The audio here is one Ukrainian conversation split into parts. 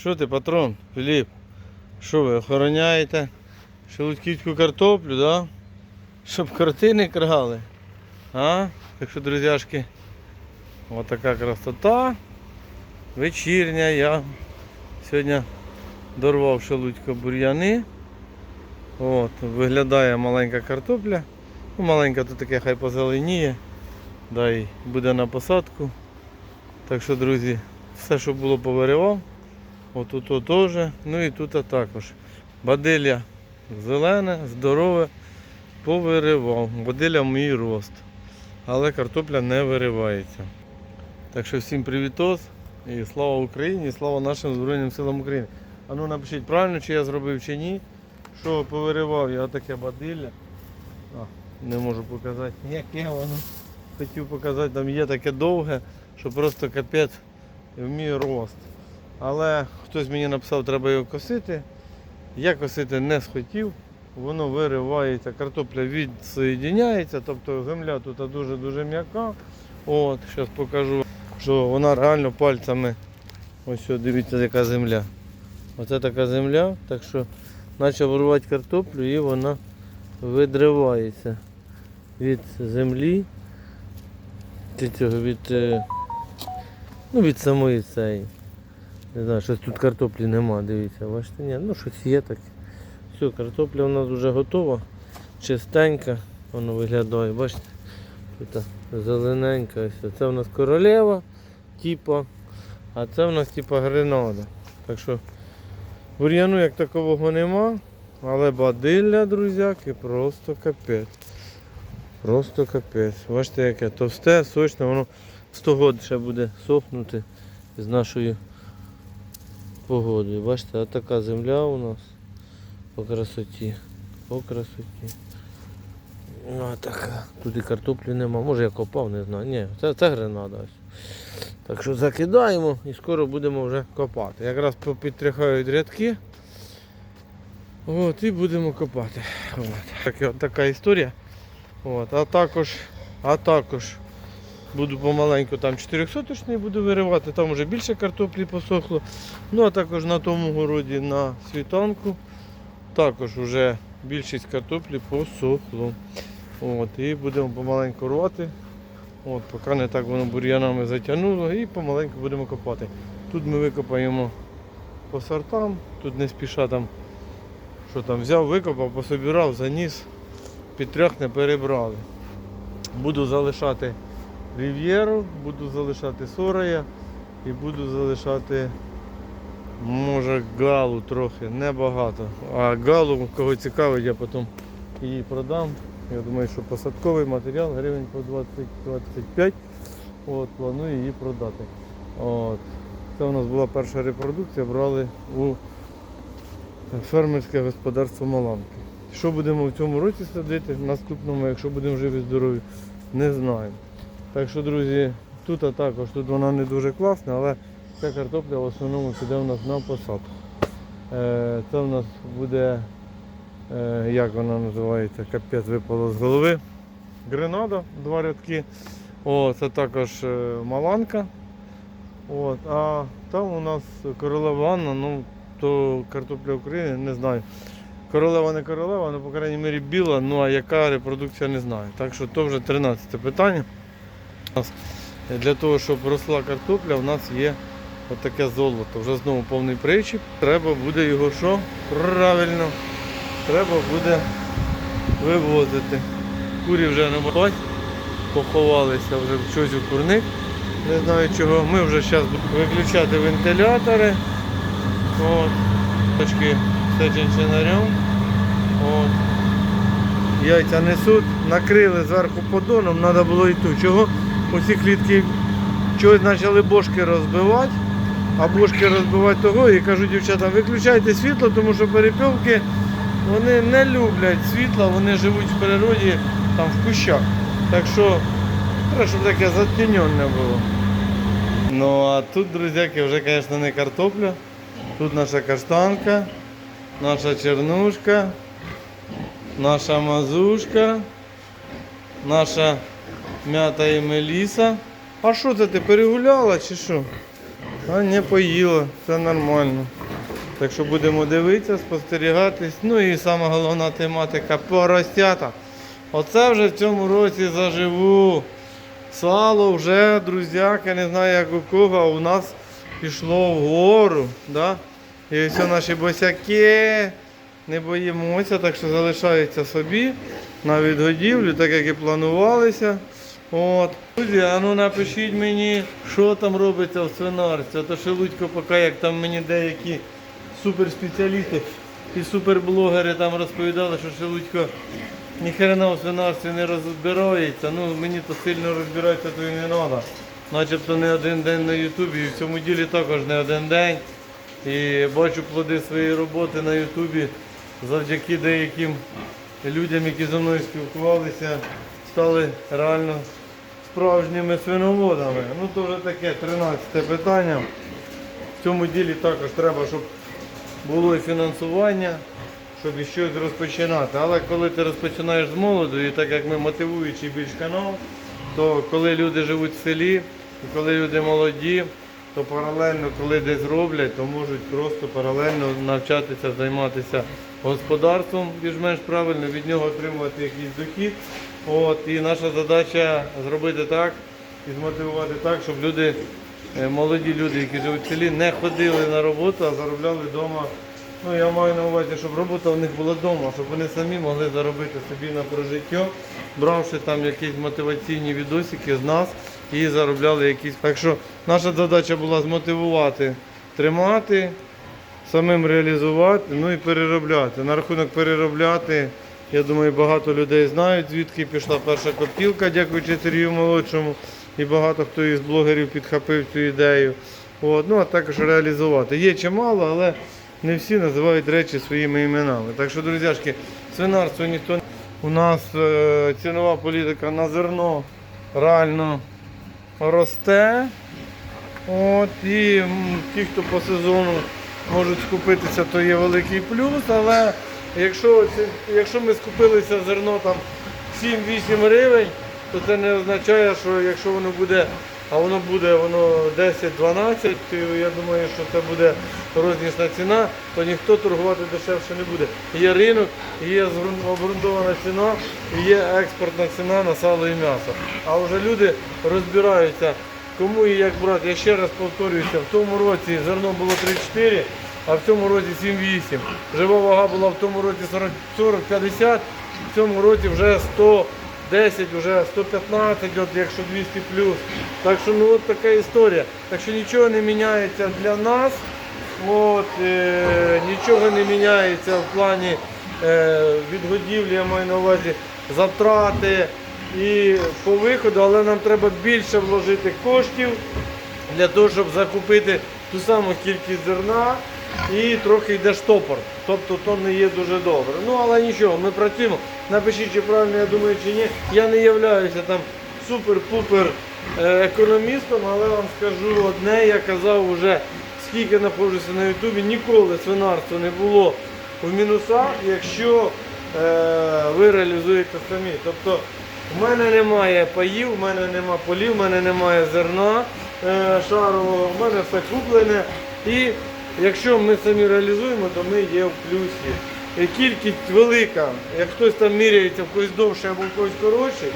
Що ти, патрон, Філіп? Що ви охороняєте? Шелудьківську картоплю, да? Щоб кроти не крали. А? Так що, друзяшки, отака красота. Вечірня я сьогодні дорвав шелудько бур'яни. От, виглядає маленька картопля. Ну, маленька тут таке хай позеленіє. Да, і буде на посадку. Так що, друзі, все, що було, повиривав. Отут -от теж. Ну і тут також. Бадилля зелене, здорове, повиривав. Бадилля мій рост. Але картопля не виривається. Так що всім привітос. І слава Україні, і слава нашим Збройним силам України. А ну напишіть правильно, чи я зробив чи ні. Що повиривав я таке бадилля. А, не можу показати. Яке воно. Хотів показати, там є таке довге, що просто капець в мій рост. Але хтось мені написав, треба його косити. Я косити не схотів, воно виривається, картопля відсоєдняється, тобто земля тут дуже-дуже м'яка. От, зараз покажу, що вона реально пальцями. Ось дивіться, яка земля. Оце така земля, так що почав вирвати картоплю і вона видривається від землі. Від, е, ну, від самої цієї. Не знаю, щось тут картоплі нема, дивіться, бачите, ні, ну щось є таке. Все, картопля у нас вже готова, чистенька, воно виглядає, бачите, тут зелененька. Ось. Це у нас королева, типа, а це у нас типа гренада. Так що бур'яну як такового нема, але бадилля, друзяки, просто капець. Просто капець. Бачите, яке товсте, сочне, воно 100 років ще буде сохнути з нашою погодою. Бачите, а така земля у нас по красоті. По красоті. Ну, така. Тут і картоплі нема. Може я копав, не знаю. Ні, це, це гренада. Так що закидаємо і скоро будемо вже копати. Якраз підтряхають рядки. От, і будемо копати. От. Так, от така історія. От, а також, а також буду помаленьку там 400 буду виривати, там вже більше картоплі посохло. Ну а також на тому городі на світанку також вже більшість картоплі посохло. От, і будемо помаленьку рвати. От, поки не так воно бур'янами затягнуло і помаленьку будемо копати. Тут ми викопаємо по сортам, тут не спіша там, що там взяв, викопав, пособирав, заніс під трьох не перебрали. Буду залишати рів'єру, буду залишати сорая і буду залишати, може, галу трохи, небагато. А галу, кого цікавить, я потім її продам. Я думаю, що посадковий матеріал гривень по 20-25. От, планую її продати. От. Це у нас була перша репродукція, брали у фермерське господарство Маланки. Що будемо в цьому році садити, в наступному, якщо будемо живі здорові, не знаю. Так що, друзі, тут також тут вона не дуже класна, але ця картопля в основному піде у нас на посадку. Е, Це у нас буде, е, як вона називається, капець випало з голови. Гренада, два рядки. О, це також е, маланка. От, а там у нас королева Анна, ну то картопля України, не знаю. Королева не королева, але по крайній мірі біла, ну а яка репродукція не знаю. Так що то вже 13 питання. Для того, щоб росла картопля, у нас є отаке золото. Вже знову повний причіп. Треба буде його що? Правильно. Треба буде вивозити. Курі вже не поховалися вже в щось у курник. Не знаю чого. Ми вже зараз будемо виключати вентилятори. От. Точки чинчинарем. От. Яйця несуть, накрили зверху подоном, треба було ту. Чого усі клітки чогось почали бошки розбивати, а бошки розбивати того і кажу дівчатам, виключайте світло, тому що перепілки вони не люблять світла, вони живуть в природі там в кущах. Так що треба, щоб таке затіньонне було. Ну а тут, друзяки, вже, звісно, не картопля. Тут наша каштанка, наша чернушка, наша мазушка, наша м'ята і меліса. А що це ти перегуляла чи що? А не поїла, це нормально. Так що будемо дивитися, спостерігатись. Ну і сама головна тематика поросята. Оце вже в цьому році заживу. Сало вже, друзяки, не знаю як у кого, а у нас пішло вгору. Да? І все наші босяки. Не боїмося, так що залишається собі на відгодівлю, так як і планувалися. От. Друзі, а ну напишіть мені, що там робиться в свинарці. А то Шелудько поки як там мені деякі суперспеціалісти і суперблогери там розповідали, що Шелудько ніхрена у свинарстві не розбирається. Ну мені то сильно розбиратися, то і не треба. Начебто не один день на Ютубі, і в цьому ділі також не один день. І бачу плоди своєї роботи на Ютубі завдяки деяким людям, які зі мною спілкувалися, стали реально справжніми свиноводами. Ну то вже таке 13 питання. В цьому ділі також треба, щоб було і фінансування, щоб щось розпочинати. Але коли ти розпочинаєш з молоду, і так як ми мотивуючий більш канал, то коли люди живуть в селі, і коли люди молоді, то паралельно, коли десь роблять, то можуть просто паралельно навчатися займатися господарством більш-менш правильно, від нього отримувати якийсь дохід. От, і наша задача зробити так і змотивувати так, щоб люди, е, молоді люди, які живуть в селі, не ходили на роботу, а заробляли вдома. Ну, я маю на увазі, щоб робота у них була вдома, щоб вони самі могли заробити собі на прожиття, бравши там якісь мотиваційні відосики з нас і заробляли якісь. Так що наша задача була змотивувати, тримати, самим реалізувати, ну і переробляти. На рахунок переробляти, я думаю, багато людей знають, звідки пішла перша коптілка, дякуючи Сергію Молодшому. І багато хто із блогерів підхопив цю ідею. От, ну, а також реалізувати. Є чимало, але не всі називають речі своїми іменами. Так що, друзяшки, свинарство ніхто не. У нас е, цінова політика на зерно реально росте. От, і ті, хто по сезону можуть скупитися, то є великий плюс. Але якщо, якщо ми скупилися зерно там 7-8 гривень, то це не означає, що якщо воно буде, а воно буде воно 10-12, то я думаю, що це буде рознісна ціна, то ніхто торгувати дешевше не буде. Є ринок, є обґрунтована ціна, є експортна ціна на сало і м'ясо. А вже люди розбираються, кому і як брати. Я ще раз повторююся, в тому році зерно було 3-4, а в цьому році 7-8. Жива вага була в тому році 40 40-50, в цьому році вже 110, вже 115, от якщо 200 плюс. Так що ну от така історія. Так що нічого не міняється для нас. От, е, нічого не міняється в плані е, відгодівлі, я маю на увазі затрати і по виходу, але нам треба більше вложити коштів для того, щоб закупити ту саму кількість зерна і трохи йде штопор. Тобто то не є дуже добре. Ну але нічого, ми працюємо. Напишіть, чи правильно я думаю, чи ні. Я не являюся там супер-пупер е, економістом, але вам скажу одне, я казав вже скільки знаходжуся на Ютубі, ніколи свинарство не було в мінусах, якщо е, ви реалізуєте самі. Тобто в мене немає паїв, в мене немає полів, в мене немає зерна е, шарового, в мене все куплене. І якщо ми самі реалізуємо, то ми є в плюсі. І кількість велика, як хтось там міряється, в когось довше або в когось коротше.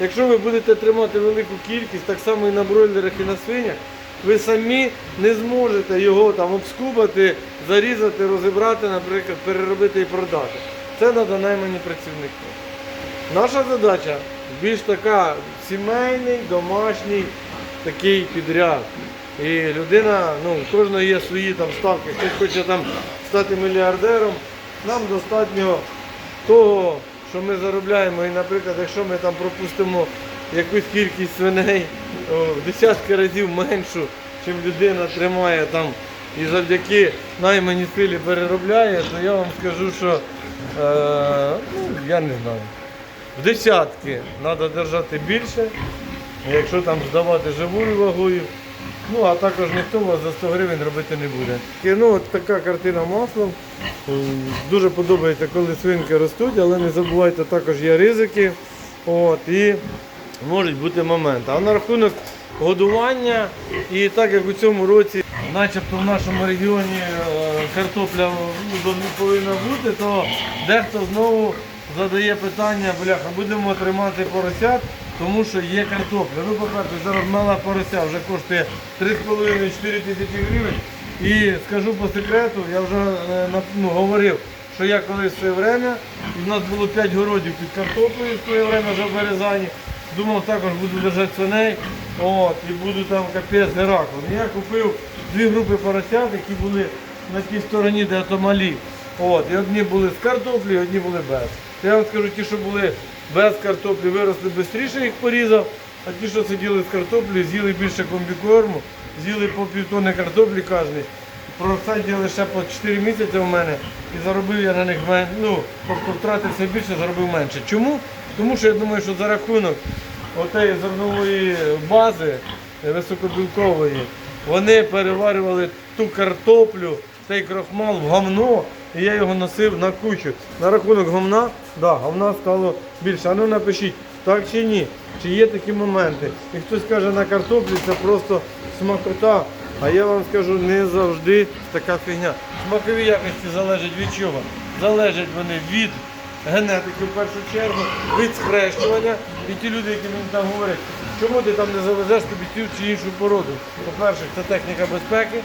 Якщо ви будете тримати велику кількість, так само і на бройлерах, і на свинях, ви самі не зможете його там обскубати, зарізати, розібрати, наприклад, переробити і продати. Це треба наймані працівники. Наша задача більш така сімейний, домашній такий підряд. І людина, ну, у кожного є свої там ставки. Хтось хоче там стати мільярдером. Нам достатньо того, що ми заробляємо. І, наприклад, якщо ми там пропустимо якусь кількість свиней в десятки разів меншу, чим людина тримає там і завдяки найманій силі переробляє, то я вам скажу, що е, ну, я не знаю. В десятки треба держати більше, якщо там здавати живою вагою. Ну, а також ніхто вас за 100 гривень робити не буде. І, ну, от така картина маслом. Дуже подобається, коли свинки ростуть, але не забувайте, також є ризики. От, і можуть бути моменти. А на рахунок годування, і так як у цьому році начебто в нашому регіоні е, картопля ну, не повинна бути, то дехто знову задає питання, бляха, будемо тримати поросят, тому що є картопля. Ну, по-перше, зараз мала порося вже коштує 3,5-4 тисячі гривень. І скажу по секрету, я вже е, ну, говорив, що я колись в своє время, і в нас було 5 городів під картоплею в своє время вже в. Думав, також буду держати свиней, от, і буду там капець Геракл. І Я купив дві групи поросят, які були на тій стороні, де то малі. От, і одні були з картоплі, одні були без. Я вам скажу, ті, що були без картоплі, виросли швидше, їх порізав, а ті, що сиділи з картоплі, з'їли більше комбікорму, з'їли по півтони картоплі кожен. Просадили лише по 4 місяці у мене і заробив я на них ну, втратився більше, заробив менше. Чому? Тому що я думаю, що за рахунок отеї зернової бази е, високобілкової, вони переварювали ту картоплю, цей крохмал в гамно, і я його носив на кучу. На рахунок гамна, да, гамна стало більше. А ну напишіть, так чи ні? Чи є такі моменти? І хтось каже, на картоплі це просто смакота. А я вам скажу, не завжди така фігня. Смакові якості залежать від чого? Залежать вони від генетики в першу чергу, від схрещування. І ті люди, які мені там говорять, чому ти там не завезеш тобі цю чи іншу породу. По-перше, це техніка безпеки.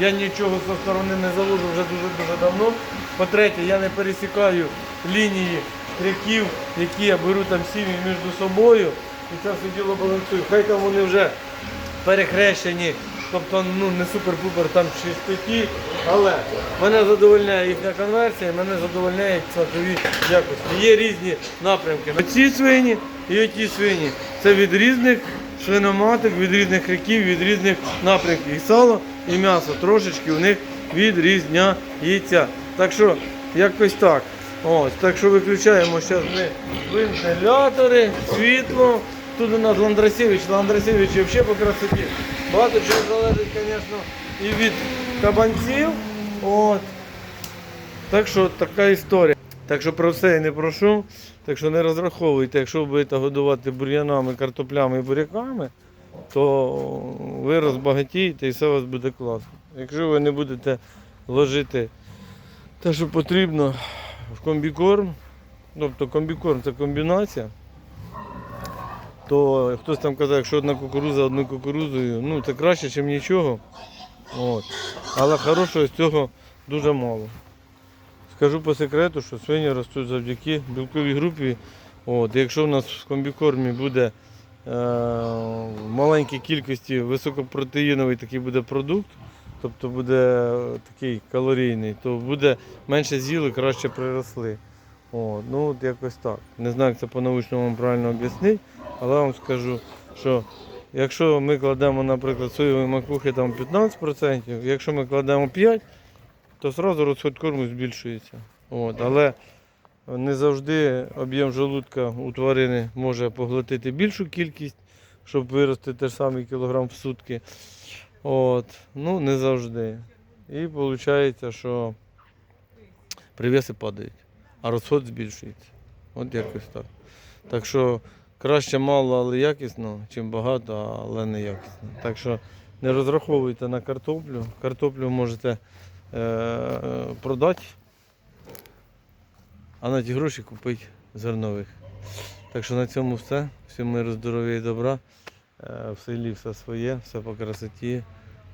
Я нічого зі сторони не заложу вже дуже-дуже давно. По-третє, я не пересікаю лінії ряків, які я беру там сім'ї між собою. І це все діло балансую. Хай там вони вже перехрещені, тобто ну, не супер-пупер там чистоті, але мене задовольняє їхня конверсія, мене задовольняють смакові якості. Є різні напрямки. Оці свині і оті свині. Це від різних свиноматок, від різних ріків, від різних напрямків. І сало, і м'ясо трошечки у них відрізняється. Так що якось так. Ось, так що виключаємо зараз ми вентилятори, світло. Тут у нас Ландрасевич, Ландрасевич взагалі по красоті. Багато чого залежить, звісно, і від кабанців. От. Так що така історія. Так що про все я не прошу. Так що не розраховуйте, якщо ви будете годувати бур'янами, картоплями і буряками, то ви розбагатієте і все у вас буде класно. Якщо ви не будете ложити те, що потрібно в комбікорм, тобто комбікорм це комбінація, то хтось там казав, якщо одна кукуруза одною кукурузою, ну це краще, ніж нічого. От. Але хорошого з цього дуже мало. Скажу по секрету, що свині ростуть завдяки білковій групі. От, якщо в нас в комбікормі буде е, в маленькій кількості високопротеїновий такий буде продукт, тобто буде такий калорійний, то буде менше з'їли, краще приросли. От, ну от якось так. Не знаю, як це по-научному правильно об'яснити, але вам скажу, що якщо ми кладемо, наприклад, соєвої макухи там 15%, якщо ми кладемо 5%, то одразу розход корму збільшується. От, але не завжди об'єм желудка у тварини може поглотити більшу кількість, щоб вирости те ж самий кілограм в сутки. От, ну, не завжди. І виходить, що привіси падають, а розход збільшується. От якось так. Так що краще мало, але якісно, чим багато, але не якісно. Так що не розраховуйте на картоплю. Картоплю можете продати, а на ті гроші купити зернових. Так що на цьому все. Всім миру, здоров'я і добра. Е, В селі все своє, все по красоті.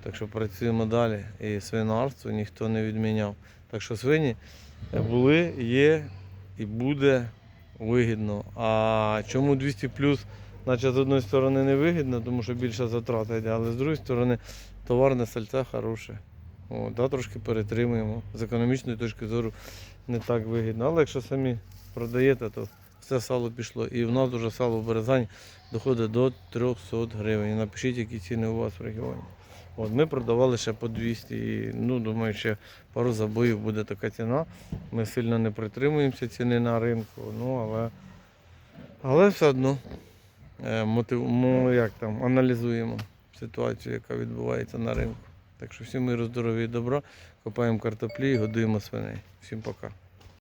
Так що працюємо далі. І свинарство ніхто не відміняв. Так що свині були, є і буде вигідно. А чому 200 плюс, наче з одної сторони не вигідно, тому що більше затрата йде, але з другої сторони товарне сальце хороше. О, да, трошки перетримуємо. З економічної точки зору не так вигідно. Але якщо самі продаєте, то все сало пішло. І в нас вже сало в Березані доходить до 300 гривень. Напишіть, які ціни у вас в регіоні. От, ми продавали ще по 200. І, ну, думаю, ще пару забоїв буде така ціна. Ми сильно не притримуємося ціни на ринку. Ну, але, але все одно е, мотив, ну, як там, аналізуємо ситуацію, яка відбувається на ринку. Так що всім миру, здоров'я і добра. Копаємо картоплі і годуємо свиней. Всім пока.